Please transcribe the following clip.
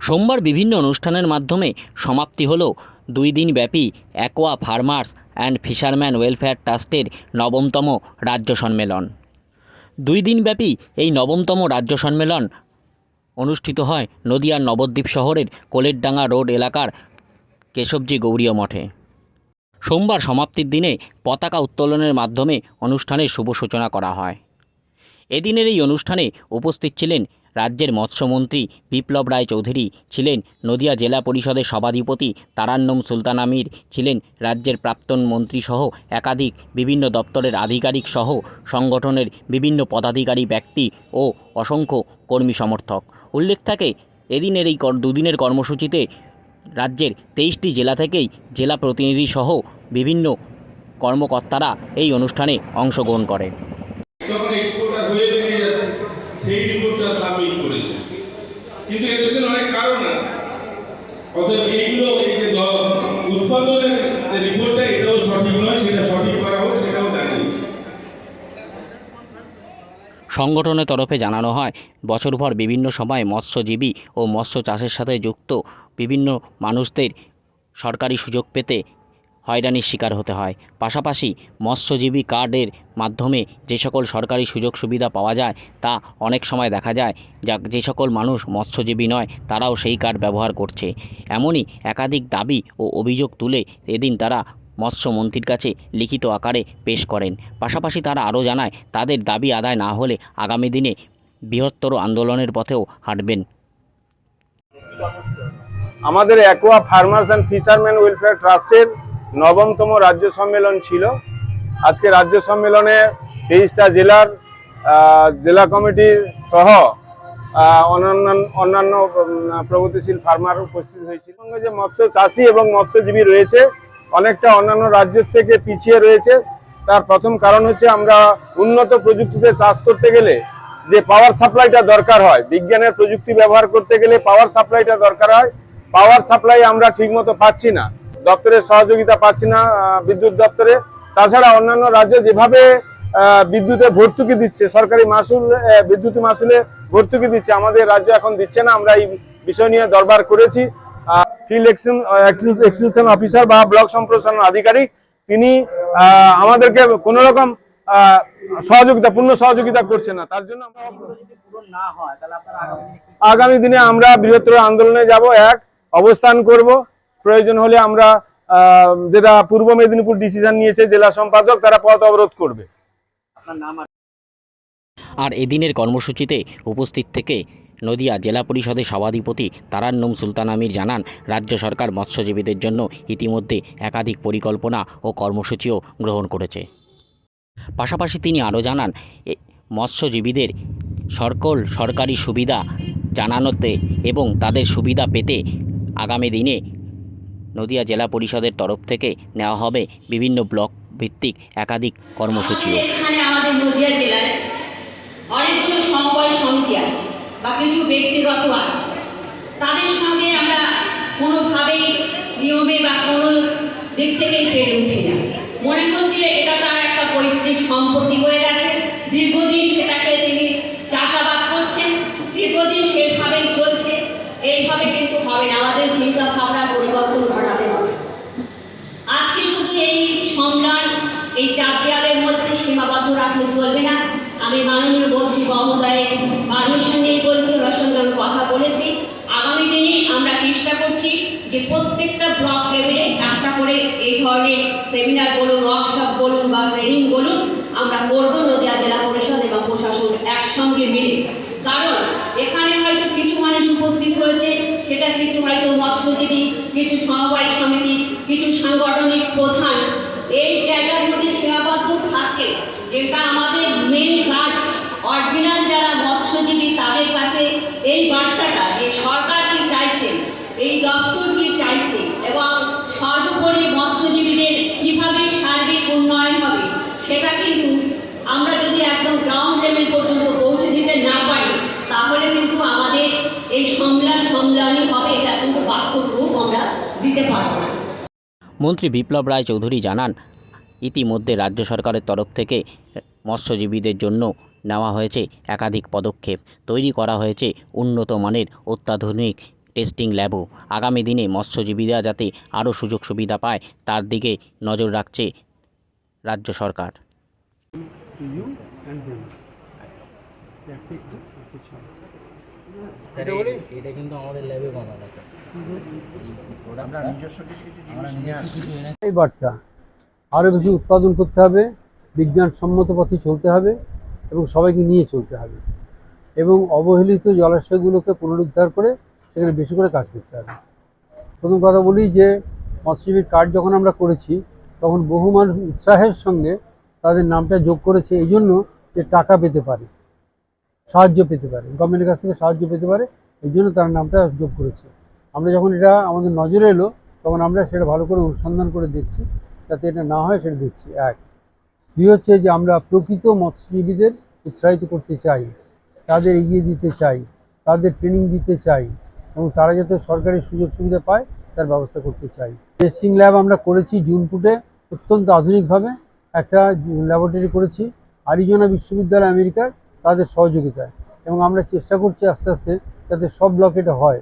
সোমবার বিভিন্ন অনুষ্ঠানের মাধ্যমে সমাপ্তি হল। দুই দিনব্যাপী aqua farmers and fisherman welfare ট্রাস্টের নবমতম রাজ্য সম্মেলন। দুই দিনব্যাপী এই নবমতম রাজ্য সম্মেলন অনুষ্ঠিত হয় নদিয়ার নবদ্বীপ শহরের কোলেরডাঙ্গা রোড এলাকার কেশবজি গৌরীয় মঠে। সোমবার সমাপ্তির দিনে পতাকা উত্তোলনের মাধ্যমে অনুষ্ঠানের শুভ সূচনা করা হয়। এদিনের এই অনুষ্ঠানে উপস্থিত ছিলেন রাজ্যের মৎস্যমন্ত্রী বিপ্লব রায় চৌধুরী ছিলেন নদিয়া জেলা পরিষদের সভাধিপতি তারান্নম সুলতান আমির ছিলেন রাজ্যের প্রাক্তন মন্ত্রীসহ একাধিক বিভিন্ন দপ্তরের আধিকারিক সহ সংগঠনের বিভিন্ন পদাধিকারী ব্যক্তি ও অসংখ্য কর্মী সমর্থক। উল্লেখ থাকে, এদিনের এই দুদিনের কর্মসূচিতে রাজ্যের তেইশটি জেলা থেকেই জেলা প্রতিনিধি সহ বিভিন্ন কর্মকর্তারা এই অনুষ্ঠানে অংশগ্রহণ করেন যখন এক্সপোর্টার হয়ে বেরিয়ে যাচ্ছে সেই রিপোর্টটা সাবমিট করেছে কিন্তু এর পেছনে অনেক কারণ আছে। অতএব এইগুলো এই যে উৎপাদনের যে রিপোর্টটা এটাও সঠিক নয়, সেটা সঠিক করা হোক, সেটাও জানিয়েছি। সংগঠনের তরফে জানানো হয় বছরভর বিভিন্ন সময় মৎস্যজীবী ও মৎস্য চাষের সাথে যুক্ত বিভিন্ন মানুষদের সরকারি সুযোগ পেতে হয়রানির শিকার হতে হয়। পাশাপাশি মৎস্যজীবী কার্ডের মাধ্যমে যে সকল সরকারি সুযোগ সুবিধা পাওয়া যায়, তা অনেক সময় দেখা যায় যা যে সকল মানুষ মৎস্যজীবী নয়, তারাও সেই কার্ড ব্যবহার করছে। এমনই একাধিক দাবি ও অভিযোগ তুলে এদিন তারা মৎস্যমন্ত্রীর কাছে লিখিত আকারে পেশ করেন। পাশাপাশি তারা আরও জানায়, তাদের দাবি আদায় না হলে আগামী দিনে বৃহত্তর আন্দোলনের পথেও হাঁটবেন। আমাদের aqua farmers and fisherman welfare ট্রাস্টের নবমতম রাজ্য সম্মেলন ছিল। আজকে রাজ্য সম্মেলনে তেইশটা জেলার জেলা কমিটির সহ অন্যান্য অন্যান্য প্রগতিশীল ফার্মার উপস্থিত হয়েছিল। যে মৎস্য চাষি এবং মৎস্যজীবী রয়েছে, অনেকটা অন্যান্য রাজ্যের থেকে পিছিয়ে রয়েছে। তার প্রথম কারণ হচ্ছে আমরা উন্নত প্রযুক্তিতে চাষ করতে গেলে যে পাওয়ার সাপ্লাইটা দরকার হয়, বিজ্ঞানের প্রযুক্তি ব্যবহার করতে গেলে পাওয়ার সাপ্লাইটা দরকার হয় পাওয়ার সাপ্লাই আমরা ঠিকমতো পাচ্ছি না। দপ্তরের সহযোগিতা পাচ্ছি না বিদ্যুৎ দপ্তরে। তাছাড়া অন্যান্য রাজ্য যেভাবে বিদ্যুতে ভর্তুকি দিচ্ছে সরকারি মাসুল বিদ্যুৎ মাসুলে ভর্তুকি দিচ্ছে আমাদের রাজ্য এখন দিচ্ছে না আমরা এই বিষয় নিয়ে দরবার করেছি। ফিল্ড এক্সটেনশন অফিসার বা ব্লক সম্প্রসারণ আধিকারিক তিনি আমাদেরকে কোনো রকম সহযোগিতা পূর্ণ সহযোগিতা করছে না। তার জন্য আগামী দিনে আমরা বৃহত্তর আন্দোলনে যাব এক অবস্থান করব প্রয়োজন হলে আমরা যেটা পূর্ব মেদিনীপুর ডিসিশন নিয়েছে জেলা সম্পাদক তারা পথ অবরোধ করবে। আর এদিনের কর্মসূচিতে উপস্থিত থেকে নদিয়া জেলা পরিষদের সভাধিপতি তারান্নম সুলতান আমির জানান রাজ্য সরকার মৎস্যজীবীদের জন্য ইতিমধ্যে একাধিক পরিকল্পনা ও কর্মসূচিও গ্রহণ করেছে। পাশাপাশি তিনি আরও জানান এ- মৎস্যজীবীদের সকল সরকারি সুবিধা জানানোতে এবং তাদের সুবিধা পেতে আগামী দিনে নদিয়া জেলা পরিষদের তরফ থেকে নেওয়া হবে বিভিন্ন ব্লক ভিত্তিক একাধিক কর্মসূচিও। এখানে আমাদের বা কিছু ব্যক্তিগত তাদের সঙ্গে আমরা কোনোভাবেই নিয়মে বা কোনো দিক থেকেই পেরে উঠি না। মনে হচ্ছে এটা তার একটা পৈতৃক সম্পত্তি হয়ে গেছে। দীর্ঘদিন সেটাকে তিনি চাষাবাদ করছেন। দীর্ঘদিন সেইভাবেই চলছে এইভাবে কিন্তু হবে না আমাদের চিন্তা ভাবনা পরিবর্তন ঘটাতে হবে আজকে শুধু এই সংগ্রাম এই চার দেওয়ালের মধ্যে সীমাবদ্ধ রাখলে চলবে না। আমি মাননীয় মন্ত্রী মহোদয়ের বাড়ির সঙ্গেই বলছি, ওনার সঙ্গে আমি কথা বলেছি। আগামী দিনে আমরা চেষ্টা করছি যে প্রত্যেকটা ব্লক লেভেলে একটা করে এই ধরনের সেমিনার বলুন ওয়ার্কশপ বলুন বা ট্রেনিং বলুন আমরা করব নদিয়া জেলা পরিষদ এবং প্রশাসন একসঙ্গে মিলে। কারণ এখানে হয়তো কিছু মানুষ উপস্থিত হয়েছে সেটা কিছু হয়তো মৎস্যজীবী, কিছু সমবায় সমিতি, কিছু সাংগঠনিক প্রধান এই জায়গার মধ্যে সীমাবদ্ধ থাকে, যেটা আমাদের মেন কাজ। অরিজিনাল যারা মৎস্যজীবী, তাদের কাছে এই বার্তাটা যে সরকার কি চাইছে, এই দপ্তর কি চাইছে এবং সর্বোপরি মৎস্যজীবীদের কীভাবে সার্বিক উন্নয়ন হবে, সেটা কিন্তু আমরা যদি একদম গ্রাউন্ড লেভেল পর্যন্ত পৌঁছে দিতে না পারি তাহলে কিন্তু আমাদের এই সম্মেলন সম্মেলনই হবে এটা কিন্তু বাস্তব রূপ আমরা দিতে পারব না মন্ত্রী বিপ্লব রায় চৌধুরী জানান, ইতিমধ্যে রাজ্য সরকারের তরফ থেকে মৎস্যজীবীদের জন্য নেওয়া হয়েছে একাধিক পদক্ষেপ। তৈরি করা হয়েছে উন্নত মানের অত্যাধুনিক টেস্টিং ল্যাবও। আগামী দিনে মৎস্যজীবীরা যাতে আরও সুযোগ সুবিধা পায়, তার দিকে নজর রাখছে রাজ্য সরকার। এটা কিন্তু আমাদের ল্যাবে বানানো এই বার্তা আরও বেশি উৎপাদন করতে হবে বিজ্ঞানসম্মত পথে চলতে হবে এবং সবাইকে নিয়ে চলতে হবে এবং অবহেলিত জলাশয়গুলোকে পুনরুদ্ধার করে সেখানে বেশি করে কাজ করতে হবে। প্রথম কথা বলি যে মৎস্যজীবীর কার্ড যখন আমরা করেছি তখন বহু মানুষ উৎসাহের সঙ্গে তাদের নামটা যোগ করেছে এই জন্য যে টাকা পেতে পারে সাহায্য পেতে পারে গভর্নমেন্টের কাছ থেকে সাহায্য পেতে পারে এই জন্য তার নামটা যোগ করেছে। আমরা যখন এটা আমাদের নজরে এলো, তখন আমরা সেটা ভালো করে অনুসন্ধান করে দেখছি, যাতে এটা না হয় সেটা দেখছি। এক। দুই হচ্ছে যে আমরা প্রকৃত মৎস্যজীবীদের উৎসাহিত করতে চাই, তাদের এগিয়ে দিতে চাই, তাদের ট্রেনিং দিতে চাই, এবং তারা যাতে সরকারি সুযোগ সুবিধা পায়, তার ব্যবস্থা করতে চাই। টেস্টিং ল্যাব আমরা করেছি জুনপুটে অত্যন্ত আধুনিকভাবে। একটা ল্যাবরেটরি করেছি, আরিজোনা বিশ্ববিদ্যালয় আমেরিকার, তাদের সহযোগিতায়। এবং আমরা চেষ্টা করছি আস্তে আস্তে যাতে সব ব্লকে এটা হয়।